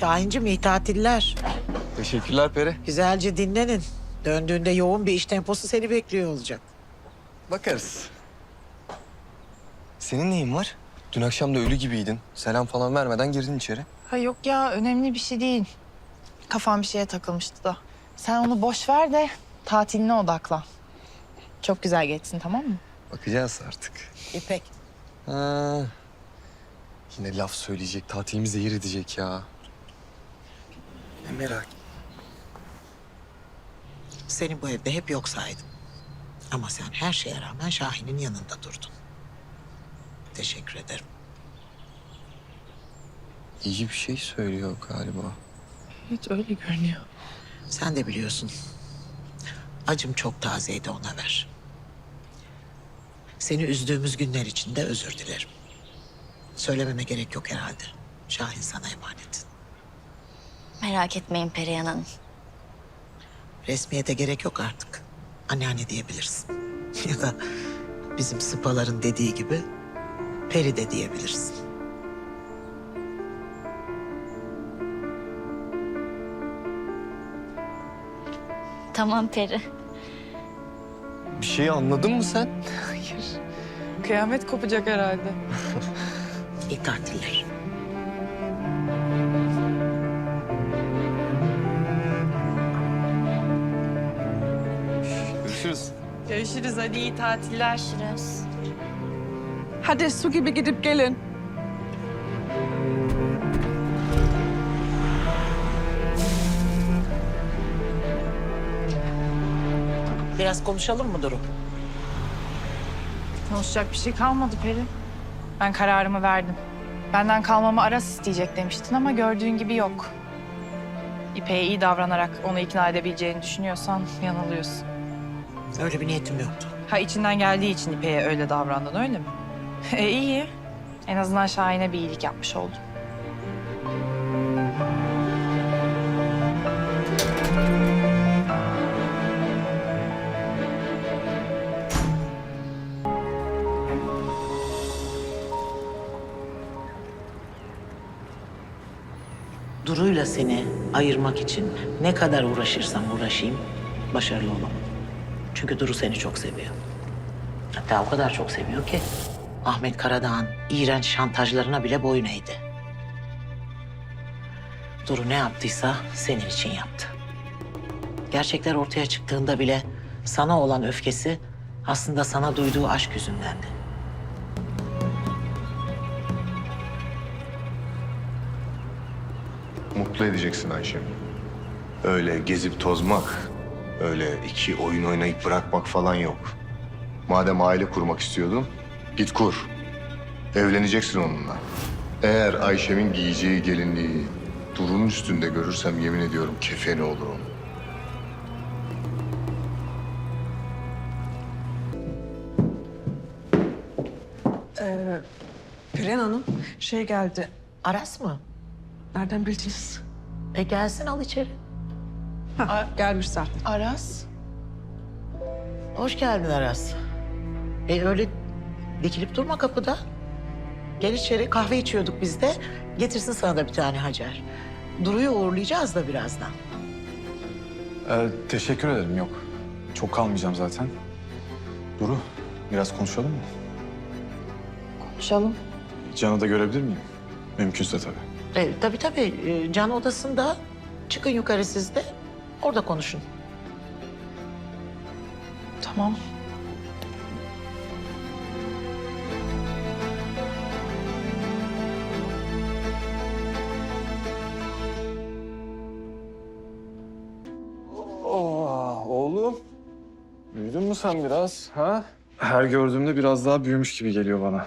Şahincim iyi tatiller. Teşekkürler Peri. Güzelce dinlenin. Döndüğünde yoğun bir iş temposu seni bekliyor olacak. Bakarız. Senin neyin var? Dün akşam da ölü gibiydin. Selam falan vermeden girdin içeri. Ha yok ya önemli bir şey değil. Kafam bir şeye takılmıştı da. Sen onu boş ver de tatiline odaklan. Çok güzel geçsin tamam mı? Bakacağız artık. İpek, Ha. Yine laf söyleyecek, tatilimizi zehir edecek ya. Ne merak. seni bu evde hep yok saydım. Ama sen her şeye rağmen Şahin'in yanında durdun. Teşekkür ederim. İyi bir şey söylüyor galiba. Evet öyle görünüyor. Sen de biliyorsun. Acım çok tazeydi ona ver. Seni üzdüğümüz günler için de özür dilerim. Söylememe gerek yok herhalde. Şahin sana emanet. Merak etmeyin Perihan Hanım. Resmiyete gerek yok artık. Anneanne diyebilirsin. ya da bizim sıpaların dediği gibi peri de diyebilirsin. Tamam Peri. Bir şey anladın mı sen? Hayır. Kıyamet kopacak herhalde. İyi tatiller. Görüşürüz. Hadi iyi tatiller. Görüşürüz. Hadi su gibi gidip gelin. Biraz konuşalım mı Duru? Konuşacak bir şey kalmadı Peri. Ben kararımı verdim. Benden kalmamı Aras isteyecek demiştin ama gördüğün gibi yok. İpek'e iyi davranarak onu ikna edebileceğini düşünüyorsan yanılıyorsun. Öyle bir niyetim yoktu. Ha içinden geldiği için İpek'e öyle davrandın öyle mi? E iyi. En azından Şahin'e bir iyilik yapmış oldun. Duru'yla seni ayırmak için ne kadar uğraşırsam uğraşayım başarılı olamam. Çünkü Duru seni çok seviyor. Hatta o kadar çok seviyor ki Ahmet Karadağ'ın iğrenç şantajlarına bile boyun eğdi. Duru ne yaptıysa senin için yaptı. Gerçekler ortaya çıktığında bile sana olan öfkesi aslında sana duyduğu aşk yüzündendi. Mutlu edeceksin Ayşem. Öyle gezip tozmak, öyle iki oyun oynayıp bırakmak falan yok. Madem aile kurmak istiyordun, git kur. Evleneceksin onunla. Eğer Ayşem'in giyeceği gelinliği Durun üstünde görürsem yemin ediyorum kefeni olur onun. Perihan Hanım şey geldi. Aras mı? Nereden bildiniz? E gelsin al içeri. Ha, gelmiş zaten. Aras? Hoş geldin Aras. E öyle dikilip durma kapıda. Gel içeri kahve içiyorduk biz de. Getirsin sana da bir tane Hacer. Duru'yu uğurlayacağız da birazdan. Ee, teşekkür ederim. Yok. Çok kalmayacağım zaten. Duru, biraz konuşalım mı? Konuşalım. Can'ı da görebilir miyim? Mümkünse tabii. E, tabii tabii e, can odasında. Çıkın yukarı siz de. Orada konuşun. Tamam. Oh, oğlum. Büyüdün mü sen biraz, ha? Her gördüğümde biraz daha büyümüş gibi geliyor bana.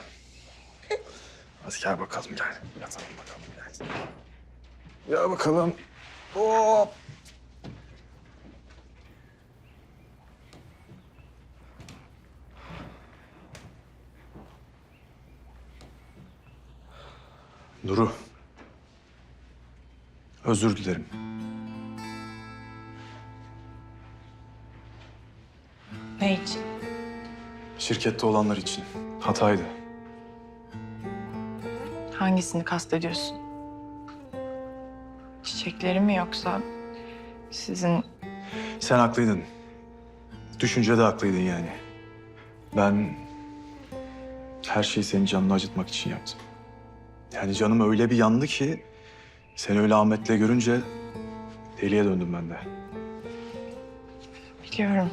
Hadi gel bakalım, gel. Yatalım bakalım, gel. Gel bakalım. Hop. Duru. Özür dilerim. Ne için? Şirkette olanlar için. Hataydı. Hangisini kastediyorsun? Çiçekleri mi yoksa sizin Sen haklıydın. Düşüncede haklıydın yani. Ben her şeyi senin canını acıtmak için yaptım. Yani canım öyle bir yandı ki seni öyle Ahmet'le görünce deliye döndüm ben de. biliyorum.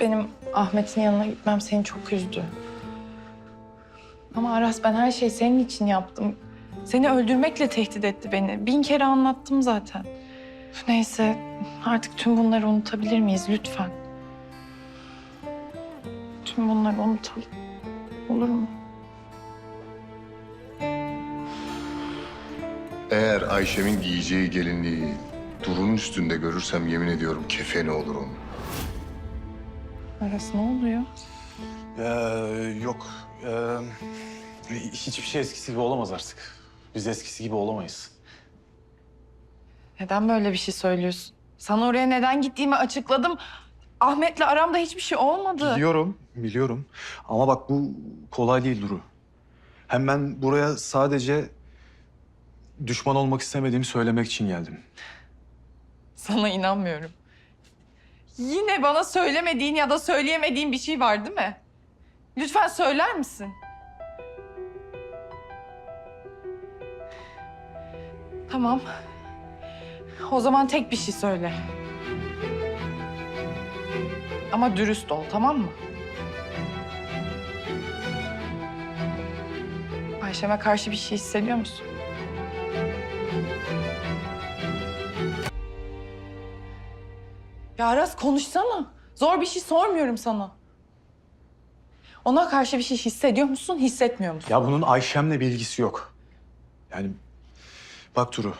Benim Ahmet'in yanına gitmem seni çok üzdü. Ama Aras ben her şeyi senin için yaptım. Seni öldürmekle tehdit etti beni. Bin kere anlattım zaten. Neyse artık tüm bunları unutabilir miyiz lütfen? Tüm bunları unutalım. Olur mu? Eğer Ayşem'in giyeceği gelinliği Duru'nun üstünde görürsem yemin ediyorum kefeni olur onun. Aras ne oluyor? Ee, yok. Ee, hiçbir şey eskisi gibi olamaz artık. Biz eskisi gibi olamayız. Neden böyle bir şey söylüyorsun? Sana oraya neden gittiğimi açıkladım. Ahmet'le aramda hiçbir şey olmadı. Biliyorum, biliyorum. Ama bak bu kolay değil Duru. Hem ben buraya sadece düşman olmak istemediğimi söylemek için geldim. Sana inanmıyorum. Yine bana söylemediğin ya da söyleyemediğin bir şey var değil mi? Lütfen söyler misin? Tamam. O zaman tek bir şey söyle. Ama dürüst ol, tamam mı? Ayşem'e karşı bir şey hissediyor musun? Ya Aras konuşsana. Zor bir şey sormuyorum sana. Ona karşı bir şey hissediyor musun, hissetmiyor musun? Ya bunun Ayşem'le bir ilgisi yok. Yani bak Duru.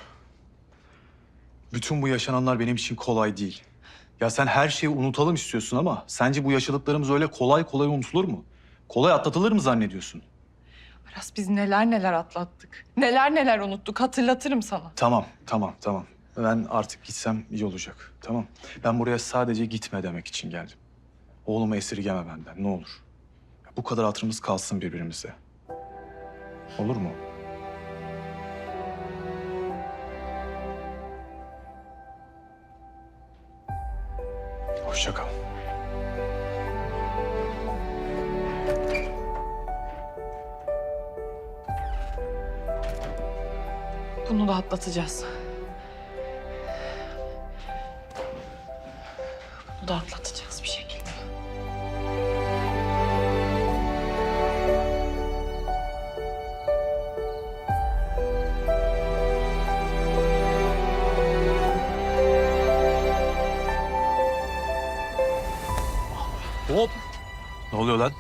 Bütün bu yaşananlar benim için kolay değil. Ya sen her şeyi unutalım istiyorsun ama sence bu yaşadıklarımız öyle kolay kolay unutulur mu? Kolay atlatılır mı zannediyorsun? Aras biz neler neler atlattık. Neler neler unuttuk hatırlatırım sana. Tamam, tamam, tamam. Ben artık gitsem iyi olacak. Tamam. Ben buraya sadece gitme demek için geldim. Oğlumu esirgeme benden ne olur. Bu kadar hatırımız kalsın birbirimize. Olur mu? Hoşça kal. Bunu da atlatacağız. Bunu da atlatacağız bir şekilde. Hop. Ne oluyor lan?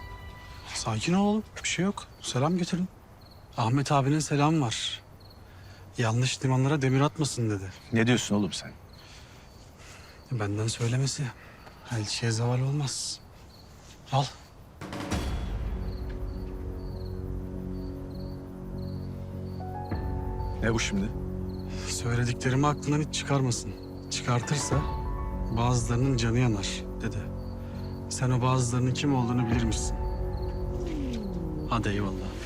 Sakin ol oğlum. Bir şey yok. Selam getirin. Ahmet abinin selam var. Yanlış limanlara demir atmasın dedi. Ne diyorsun oğlum sen? Benden söylemesi. Elçiye zeval olmaz. Al. Ne bu şimdi? Söylediklerimi aklından hiç çıkarmasın. Çıkartırsa bazılarının canı yanar dedi. Sen o bazılarının kim olduğunu bilir misin? Hadi eyvallah.